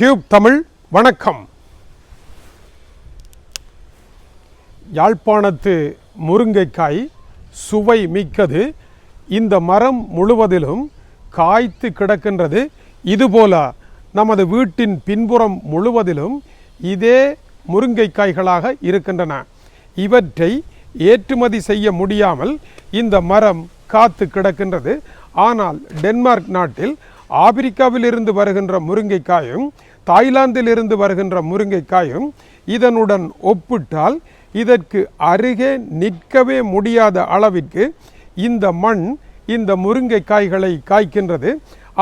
Tube Tamil வணக்கம். யாழ்ப்பாணத்து முருங்கைக்காய் சுவை மிக்கது. இந்த மரம் முழுவதிலும் காய்த்து கிடக்கின்றது. இதுபோல நமது வீட்டின் பின்புறம் முழுவதிலும் இதே முருங்கைக்காய்களாக இருக்கின்றன. இவற்றை ஏற்றுமதி செய்ய முடியாமல் இந்த மரம் காத்து கிடக்கின்றது. ஆனால் டென்மார்க் நாட்டில் ஆப்பிரிக்காவில் இருந்து வருகின்ற முருங்கைக்காயும் தாய்லாந்தில் இருந்து வருகின்ற முருங்கைக்காயும் இதனுடன் ஒப்பிட்டால் இதற்கு அருகே நிற்கவே முடியாத அளவிற்கு இந்த மண் இந்த முருங்கைக்காய்களை காய்க்கின்றது.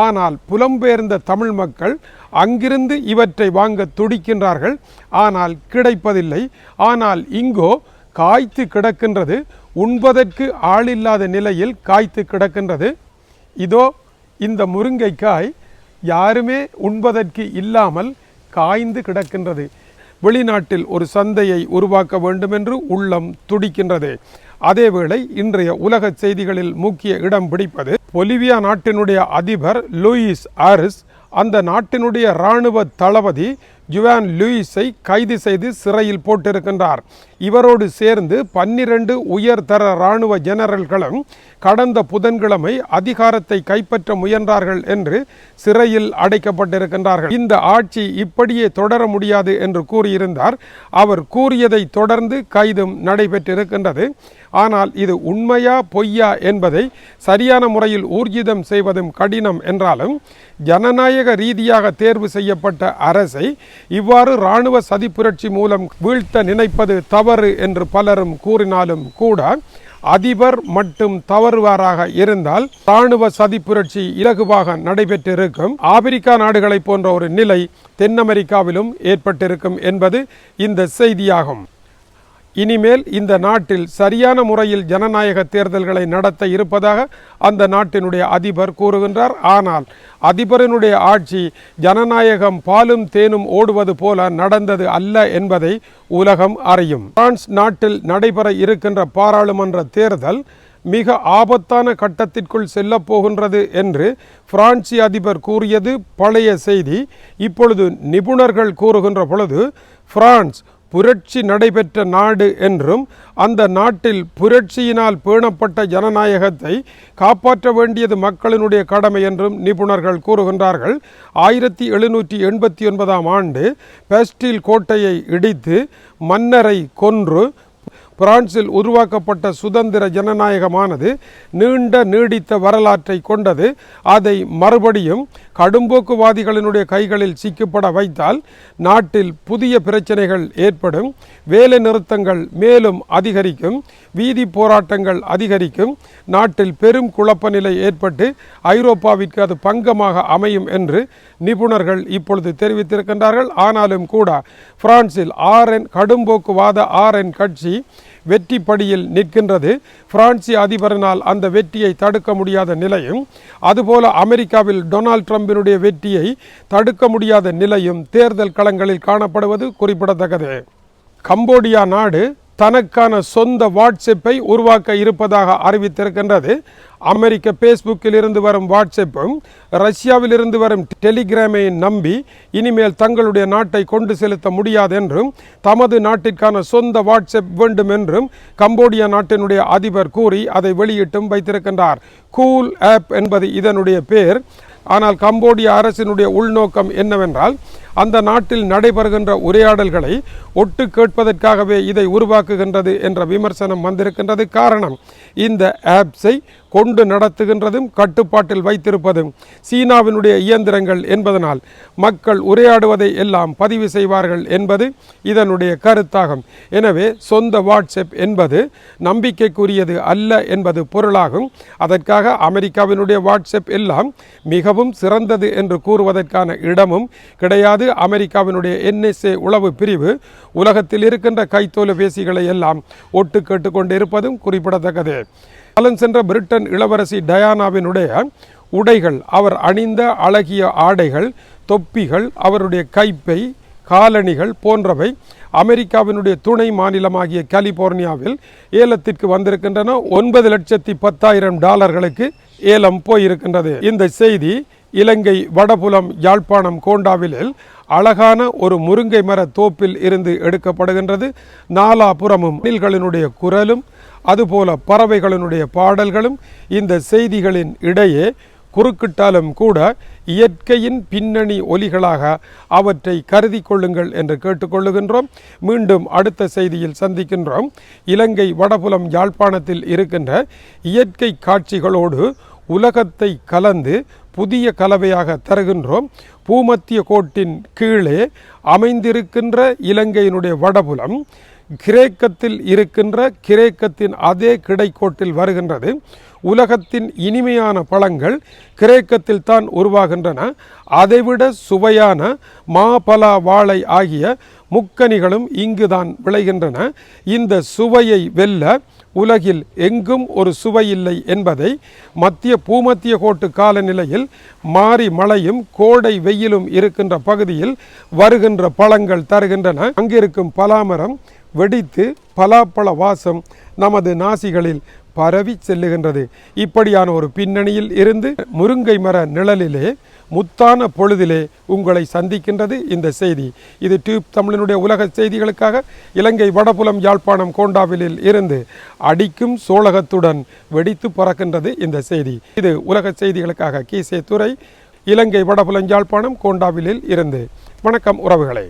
ஆனால் புலம்பெயர்ந்த தமிழ் மக்கள் அங்கிருந்து இவற்றை வாங்க துடிக்கின்றார்கள். ஆனால் கிடைப்பதில்லை. ஆனால் இங்கோ காய்த்து கிடக்கின்றது. உண்பதற்கு ஆளில்லாத நிலையில் காய்த்து கிடக்கின்றது. இதோ இந்த முருங்கைக்காய் யாருமே உண்பதற்கு இல்லாமல் காய்ந்து கிடக்கின்றது. வெளிநாட்டில் ஒரு சந்தையை உருவாக்க வேண்டுமென்று உள்ளம் துடிக்கின்றது. அதேவேளை இன்றைய உலக செய்திகளில் முக்கிய இடம் பிடிப்பது பொலிவியா நாட்டினுடைய அதிபர் லூயிஸ் ஆரிஸ் அந்த நாட்டினுடைய இராணுவ தளபதி ஜுவான் லூயிஸை கைது செய்து சிறையில் போட்டிருக்கின்றார். இவரோடு சேர்ந்து பன்னிரண்டு உயர்தர இராணுவ ஜெனரல்களும் கடந்த புதன்கிழமை அதிகாரத்தை கைப்பற்ற முயன்றார்கள் என்று சிறையில் அடைக்கப்பட்டிருக்கின்றார்கள். இந்த ஆட்சி இப்படியே தொடர முடியாது என்று கூறியிருந்தார். அவர் கூறியதை தொடர்ந்து கைதும் நடைபெற்றிருக்கின்றது. ஆனால் இது உண்மையா பொய்யா என்பதை சரியான முறையில் ஊர்ஜிதம் செய்வதும் கடினம் என்றாலும் ஜனநாயக ரீதியாக தேர்வு செய்யப்பட்ட அரசை இவ்வாறு இராணுவ சதி புரட்சி மூலம் வீழ்த்த நினைப்பது தவறு என்று பலரும் கூறினாலும் கூட அதிபர் மட்டும் தவறுவாராக இருந்தால் இராணுவ சதி புரட்சி இலகுவாக நடைபெற்றிருக்கும். ஆப்பிரிக்கா நாடுகளைப் போன்ற ஒரு நிலை தென் அமெரிக்காவிலும் ஏற்பட்டிருக்கும் என்பது இந்த செய்தியாகும். இனிமேல் இந்த நாட்டில் சரியான முறையில் ஜனநாயக தேர்தல்களை நடத்த இருப்பதாக அந்த நாட்டினுடைய அதிபர் கூறுகின்றார். ஆனால் அதிபரினுடைய ஆட்சி ஜனநாயகம் பாலும் தேனும் ஓடுவது போல நடந்தது அல்ல என்பதை உலகம் அறியும். பிரான்ஸ் நாட்டில் நடைபெற இருக்கின்ற பாராளுமன்ற தேர்தல் மிக ஆபத்தான கட்டத்திற்குள் செல்லப்போகின்றது என்று பிரான்சி அதிபர் கூறியது. பழைய செய்தி இப்பொழுது நிபுணர்கள் கூறுகின்ற பொழுது பிரான்ஸ் புரட்சி நடைபெற்ற நாடு என்றும் அந்த நாட்டில் புரட்சியினால் பேணப்பட்ட ஜனநாயகத்தை காப்பாற்ற வேண்டியது மக்களினுடைய கடமை என்றும் நிபுணர்கள் கூறுகின்றார்கள். ஆயிரத்தி எழுநூற்றி எண்பத்தி ஒன்பதாம் ஆண்டு பெஸ்டில் கோட்டையை இடித்து மன்னரை கொன்று பிரான்சில் உருவாக்கப்பட்ட சுதந்திர ஜனநாயகமானது நீண்ட நீடித்த வரலாற்றை கொண்டது. அதை மறுபடியும் கடும்போக்குவாதிகளினுடைய கைகளில் சிக்கப்பட வைத்தால் நாட்டில் புதிய பிரச்சனைகள் ஏற்படும். வேலை நிறுத்தங்கள் மேலும் அதிகரிக்கும். வீதி போராட்டங்கள் அதிகரிக்கும். நாட்டில் பெரும் குழப்ப நிலை ஏற்பட்டு ஐரோப்பாவிற்கு அது பங்கமாக அமையும் என்று நிபுணர்கள் இப்பொழுது தெரிவித்திருக்கின்றார்கள். ஆனாலும் கூட பிரான்சில் ஆர்என் கடும்போக்குவாத ஆர்என் கட்சி வெற்றி படியில் நிற்கின்றது. பிரான்சி அதிபரினால் அந்த வெற்றியை தடுக்க முடியாத நிலையும் அதுபோல அமெரிக்காவில் டொனால்ட் ட்ரம்பினுடைய வெற்றியை தடுக்க முடியாத நிலையும் தேர்தல் களங்களில் காணப்படுவது குறிப்பிடத்தக்கது. கம்போடியா நாடு தனக்கான சொந்த வாட்ஸ்அப்பை உருவாக்க இருப்பதாக அறிவித்திருக்கின்றது. அமெரிக்க பேஸ்புக்கில் இருந்து வரும் வாட்ஸ்அப்பும் ரஷ்யாவில் இருந்து வரும் டெலிகிராமை நம்பி இனிமேல் தங்களுடைய நாட்டை கொண்டு செலுத்த முடியாது என்றும் தமது நாட்டிற்கான சொந்த வாட்ஸ்அப் வேண்டும் என்றும் கம்போடியா நாட்டினுடைய அதிபர் கூறி அதை வெளியிட்டும் வைத்திருக்கின்றார். கூல் ஆப் என்பது இதனுடைய பேர். ஆனால் கம்போடிய அரசினுடைய உள்நோக்கம் என்னவென்றால் அந்த நாட்டில் நடைபெறுகின்ற உரையாடல்களை ஒட்டு கேட்பதற்காகவே இதை உருவாக்குகின்றது என்ற விமர்சனம் வந்திருக்கின்றது காரணம் இந்த ஆப்ஸை கொண்டு நடத்துகின்றதும் கட்டுப்பாட்டில் வைத்திருப்பதும் சீனாவினுடைய இயந்திரங்கள் என்பதனால் மக்கள் உரையாடுவதை எல்லாம் பதிவு செய்வார்கள் என்பது இதனுடைய கருத்தாகும். எனவே சொந்த வாட்ஸ்அப் என்பது நம்பிக்கைக்குரியது அல்ல என்பது பொருளாகும். அதற்காக அமெரிக்காவினுடைய வாட்ஸ்அப் எல்லாம் மிகவும் சிறந்தது என்று கூறுவதற்கான இடமும் கிடையாது அமெரிக்காவினுடைய என்எஸ்ஏ உளவு பிரிவு. உலகத்தில் இருக்கின்ற கைத்தொலைபேசிகளை எல்லாம் ஒட்டு கேட்டுக்கொண்டு இருப்பதும் குறிப்பிடத்தக்கது. காலம் சென்ற பிரிட்டன் இளவரசி டயானாவினுடைய உடைகள் அவர் அணிந்த அழகிய ஆடைகள் தொப்பிகள் அவருடைய கைப்பை காலணிகள் போன்றவை அமெரிக்காவினுடைய துணை மாநிலமாகிய கலிபோர்னியாவில் ஏலத்திற்கு வந்திருக்கின்றன. ஒன்பது லட்சத்தி பத்தாயிரம் டாலர்களுக்கு ஏலம் போயிருக்கின்றது. இந்த செய்தி இலங்கை வடபுலம் யாழ்ப்பாணம் கோண்டாவில் அழகான ஒரு முருங்கை மர தோப்பில் இருந்து எடுக்கப்படுகின்றது. நாலாபுறமும் நீல்களினுடைய குரலும் அதுபோல பறவைகளினுடைய பாடல்களும் இந்த செய்திகளின் இடையே குறுக்கிட்டாலும் கூட இயற்கையின் பின்னணி ஒலிகளாக அவற்றை கருதி கொள்ளுங்கள் என்று கேட்டுக்கொள்ளுகின்றோம் மீண்டும் அடுத்த செய்தியில் சந்திக்கின்றோம். இலங்கை வடபுலம் யாழ்ப்பாணத்தில் இருக்கின்ற இயற்கை காட்சிகளோடு உலகத்தை கலந்து புதிய கலவையாக தருகின்றோம். பூமத்திய கோட்டின் கீழே அமைந்திருக்கின்ற இலங்கையினுடைய வடபுலம் கிரேக்கத்தில் இருக்கின்ற கிரேக்கத்தின் அதே கிடைக்கோட்டில் வருகின்றது. உலகத்தின் இனிமையான பழங்கள் கிரேக்கத்தில் தான் உருவாகின்றன. அதைவிட சுவையான மாபலா வாழை ஆகிய முக்கனிகளும் இங்குதான் விளைகின்றன. இந்த சுவையை வெல்ல உலகில் எங்கும் ஒரு சுவை இல்லை என்பதை மத்திய பூமத்திய கோட்டு காலநிலையில் மாறி மழையும் கோடை வெயிலும் இருக்கின்ற பகுதியில் வருகின்ற பழங்கள் தருகின்றன. அங்கிருக்கும் பலாமரம் வெடித்து பலாப்பழ வாசம் நமது நாசிகளில் பரவி செல்லுகின்றது. இப்படியான ஒரு பின்னணியில் இருந்து முருங்கை மர நிழலிலே முத்தான பொழுதிலே உங்களை சந்திக்கின்றது இந்த செய்தி. இது டியூப் தமிழனுடைய உலக செய்திகளுக்காக இலங்கை வடபுலம் யாழ்ப்பாணம் கோண்டாவிலில் இருந்து அடிக்கும் சோழகத்துடன் வெடித்து பறக்கின்றது இந்த செய்தி. இது உலக செய்திகளுக்காக கீசே துறை இலங்கை வடபுலம் யாழ்ப்பாணம் கோண்டாவிலில் இருந்து. வணக்கம் உறவுகளே.